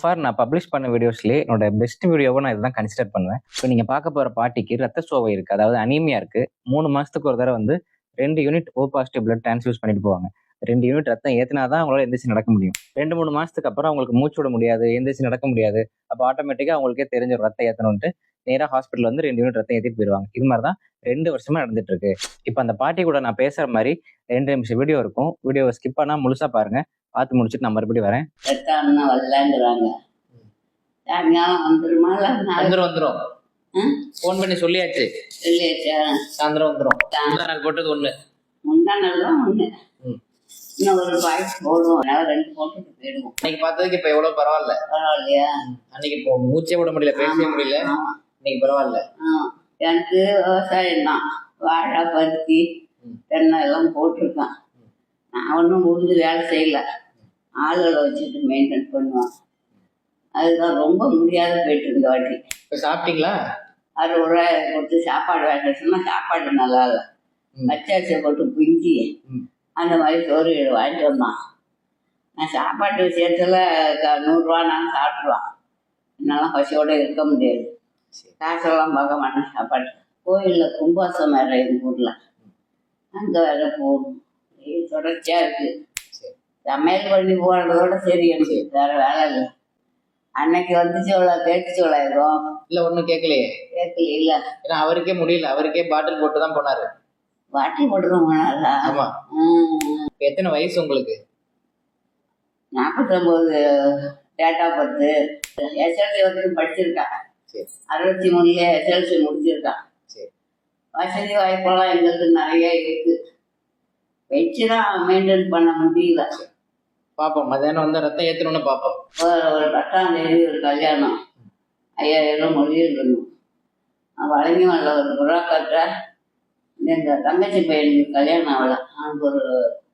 For நான் publish பண்ண வீடியோஸ்லேயே என்னோட பெஸ்ட் வீடியோவை நான் இதுதான் கன்சிடர் பண்ணுவேன். இப்போ நீங்கள் பார்க்க போகிற பாட்டிக்கு ரத்த சோவை இருக்குது அதாவது அனீமியா இருக்குது மூணு மாதத்துக்கு ஒரு தடவை வந்து ரெண்டு unit O positive blood transfuse பண்ணிட்டு போவாங்க. ரெண்டு யூனிட் ரத்தம் ஏற்றினா தான் அவங்களால எந்திரிச்சு நடக்க முடியும். ரெண்டு மூணு மாதத்துக்கு அப்புறம் அவங்களுக்கு மூச்சு விட முடியாது எந்திரிச்சு நடக்க முடியாது. அப்போ ஆட்டோமேட்டிக்காக அவங்களுக்கே தெரிஞ்ச ஒரு ரத்தம் ஏற்றணுன்ட்டு நேராக ஹாஸ்பிட்டல் வந்து ரெண்டு யூனிட் ரத்தம் ஏற்றிட்டு போயிடுவாங்க இது மாதிரி தான் ரெண்டு வருஷமா நடந்துட்டு இருக்கு. இப்போ அந்த பாட்டி கூட நான் பேசுற மாதிரி ரெண்டு நிமிஷம் வீடியோ இருக்கும். வீடியோவை ஸ்கிப் பண்ணா முழுசா பாருங்க. பார்த்து முடிச்சுட்டு நான் மறுபடியும் வரேன். ரத்தம்னா வரலங்கிறாங்க. வந்துருமா இல்லை நாளைக்கு? வந்துடும் வந்துடும் ம்? ஃபோன் பண்ணி சொல்லியாச்சு. சொல்லியாச்சா? சாயந்தரம் வந்துடும் முந்தா நாள் போட்டது ஒன்று முந்தானெல்லாம் ஒன்று ம். இன்னும் ஒரு பாய்ஸ் போடுவோம் ரெண்டு போட்டுட்டு போயிடுவோம். அன்னைக்கு பார்த்ததுக்கு இப்போ எவ்வளோ பரவாயில்ல. பரவாயில்லையா? அன்னைக்கு இப்போ மூச்சே விட முடியல பேசவே முடியல. ஆமா, இன்னைக்கு பரவாயில்ல. எனக்கு விவசாயம் தான். வாழை பருத்தி. தென்னை எல்லாம் போட்டிருக்கான். நான் ஒன்றும் முடிஞ்சு வேலை செய்யல. ஆளுகளை வச்சுட்டு மெயின்டைன் பண்ணுவேன். அதுதான் ரொம்ப முடியாத போயிட்டு இருந்த வாட்டி. இப்போ சாப்பிட்டீங்களா? அறுபது கொடுத்து சாப்பாடு வாங்கிட்டு சொன்னால் சாப்பாடு நல்லா இல்லை. ம். பச்சாச்சியை போட்டு பிஞ்சி. அந்த மாதிரி சோறு வாங்கிட்டு வந்தான். நான் சாப்பாட்டு விஷயத்தில் நூறுரூவா நான் சாப்பிட்ருவான் என்னால் பசியோடு இருக்க முடியாது. காசெல்லாம் பார்க்க மாட்டேன் சாப்பாடு கோயிலில் கும்பாசம் வேறு எங்கள் ஊரில். அங்கே வேற போகணும். தொடர்ச்சியாக இருக்குது. சமையல் பண்ணி போகிறதோட சரி எனக்கு வேறு வேலை இல்லை. அன்னைக்கு வந்துச்சு அவ்வளோ கேட்டுச்சு அவ்வளோ ஏதோ இல்லை ஒன்றும் கேட்கலையே கேட்கல இல்லை. ஏன்னா அவருக்கே முடியல. அவருக்கே பாட்டில் போட்டு தான் போனாரு. வாட்டி போட்டுதான் போனாரா? ஆமா. ம். இப்போ எத்தனை வயசு உங்களுக்கு? நாற்பத்தொம்போது டேட்டா பத்து எஸ்எல்சி வரைக்கும் படிச்சிருக்கான் சரி. அறுபத்தி மூணுல எஸ்எல்சி முடிச்சிருக்கான் சரி. வசதி வாய்ப்பெல்லாம் எங்களுக்கு நிறைய இருக்கு. வச்சு தான் மெயின்டைன் பண்ண முடியல. பார்ப்போம் மத்தியானம் வந்து ரத்தம் ஏற்றணும்னு பார்ப்போம் ஒரு பத்தாம் தேதி ஒரு கல்யாணம். ஐயாயிரம் மொழி இருக்கணும் வரல. ஒரு புறா கட்டுற எங்கள் தங்கச்சி பையனுக்கு கல்யாணம் ஆகல. அவனுக்கு ஒரு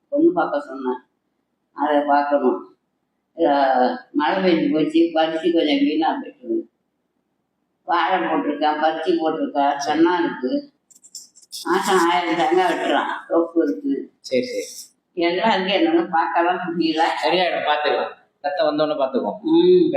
பொண்ணு பார்க்க சொன்னேன். அதை பார்க்கணும். மழை பெஞ்சு போச்சு. பரிசி கொஞ்சம் வீணாக போயிட்டு வாழை போட்டிருக்கான் பருத்தி போட்டிருக்கான் சென்னா இருக்கு மாதம் ஆயிரம் தேங்காய் வெட்டுறான். தொப்பு இருக்கு. சரி சரி. எல்லாம் இருக்கு என்னால பார்க்கலாம் முடியல. சரியாயிடும் பார்த்துக்கலாம். ரத்தம் வந்தோடனே பார்த்துக்குவோம். ம்.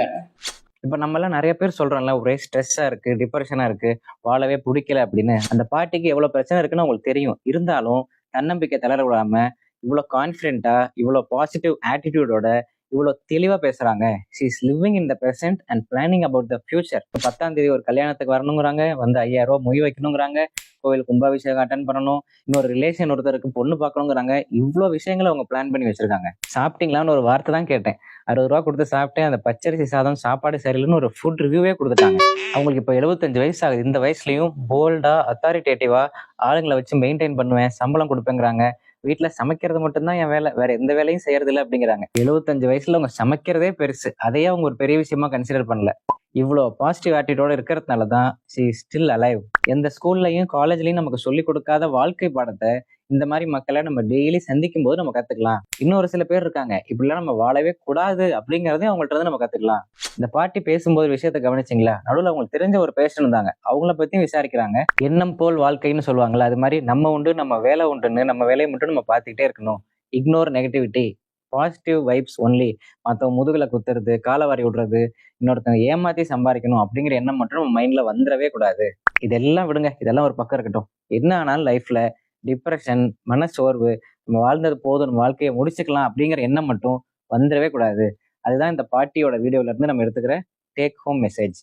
இப்போ நம்மலாம் நிறைய பேர் சொல்றோம்ல ஒரே ஸ்ட்ரெஸ்ஸா இருக்கு டிப்ரெஷனா இருக்கு வாழவே பிடிக்கல அப்படின்னு. அந்த பாட்டிக்கு எவ்வளவு பிரச்சனை இருக்குன்னு உங்களுக்கு தெரியும். இருந்தாலும் தன்னம்பிக்கை தளர விடாம இவ்வளோ கான்ஃபிடென்ட்டா இவ்வளோ பாசிட்டிவ் ஆட்டிடியூடோட இவ்வளோ தெளிவாக பேசுகிறாங்க she is living in the present and planning about the future இப்போ பத்தாம் தேதி ஒரு கல்யாணத்துக்கு வரணுங்கிறாங்க. வந்து ஐயாயிரம் ரூபா மொய் வைக்கணுங்கிறாங்க. கோவில் கும்பாபிஷேகம் அட்டன் பண்ணணும். இன்னொரு ரிலேஷன் ஒருத்தருக்கு பொண்ணு பார்க்கணுங்கிறாங்க. இவ்வளோ விஷயங்களை அவங்க பிளான் பண்ணி வச்சிருக்காங்க. சாப்பிட்டீங்களான்னு ஒரு வார்த்தை தான் கேட்டேன். அறுபது ரூபா கொடுத்து சாப்பிட்டேன். அந்த பச்சரிசி சாதம் சாப்பாடு சரியில்லைன்னு ஒரு ஃபுட் ரிவ்யூவே கொடுத்துட்டாங்க. அவங்களுக்கு இப்போ எழுபத்தஞ்சு வயசு ஆகுது. இந்த வயசுலையும் போல்டா அத்தாரிட்டேட்டிவாக ஆளுங்களை வச்சு மெயின்டைன் பண்ணுவேன். சம்பளம் கொடுப்பேங்கிறாங்க. வீட்டுல சமைக்கிறது மட்டும்தான் என் வேலை. வேற எந்த வேலையும் செய்யறது இல்லை அப்படிங்கிறாங்க. எழுபத்தஞ்சு வயசுல அவங்க சமைக்கிறதே பெருசு. அதையே அவங்க ஒரு பெரிய விஷயமா கன்சிடர் பண்ணல. இவ்வளோ பாசிட்டிவ் ஆட்டிடியூட இருக்கிறதுனால தான் சி ஸ்டில் அலைவ் எந்த ஸ்கூல்லையும் காலேஜ்லயும் நமக்கு சொல்லி கொடுக்காத வாழ்க்கை பாடத்தை இந்த மாதிரி மக்களை நம்ம டெய்லி சந்திக்கும் போது நம்ம கத்துக்கலாம். இன்னொரு சில பேர் இருக்காங்க. இப்படிலாம் நம்ம வாழவே கூடாது அப்படிங்கறதையும் அவங்கள்ட்ட இருந்து நம்ம கத்துக்கலாம். இந்த பாட்டி பேசும்போது விஷயத்த கவனிச்சிங்களா? நடுவில் அவங்களுக்கு தெரிஞ்ச ஒரு பேஷன் இருந்தாங்க. அவங்கள பத்தியும் விசாரிக்கிறாங்க. எண்ணம் போல் வாழ்க்கைன்னு சொல்லுவாங்கல்ல அது மாதிரி நம்ம உண்டு நம்ம வேலை உண்டுன்னு நம்ம வேலையை மட்டும் நம்ம பார்த்துக்கிட்டே இருக்கணும். Ignore negativity positive vibes only மற்றவங்க முதுகில் குத்துறது காலவாரி விடுறது இன்னொருத்தவங்க ஏமாத்தி சம்பாதிக்கணும் அப்படிங்கிற எண்ணம் மட்டும் நம்ம மைண்ட்ல வந்துடவே கூடாது. இதெல்லாம் விடுங்க. இதெல்லாம் ஒரு பக்கம் இருக்கட்டும். என்ன ஆனாலும் லைஃப்ல டிப்ரெஷன் மனச்சோர்வு நம்ம வாழ்ந்தது போதும் நம்ம வாழ்க்கையை முடிச்சுக்கலாம் அப்படிங்கிற எண்ணம் மட்டும் வந்துடவே கூடாது. அதுதான் இந்த பாட்டியோட வீடியோல இருந்து நம்ம எடுத்துக்கிற டேக் ஹோம் மெசேஜ்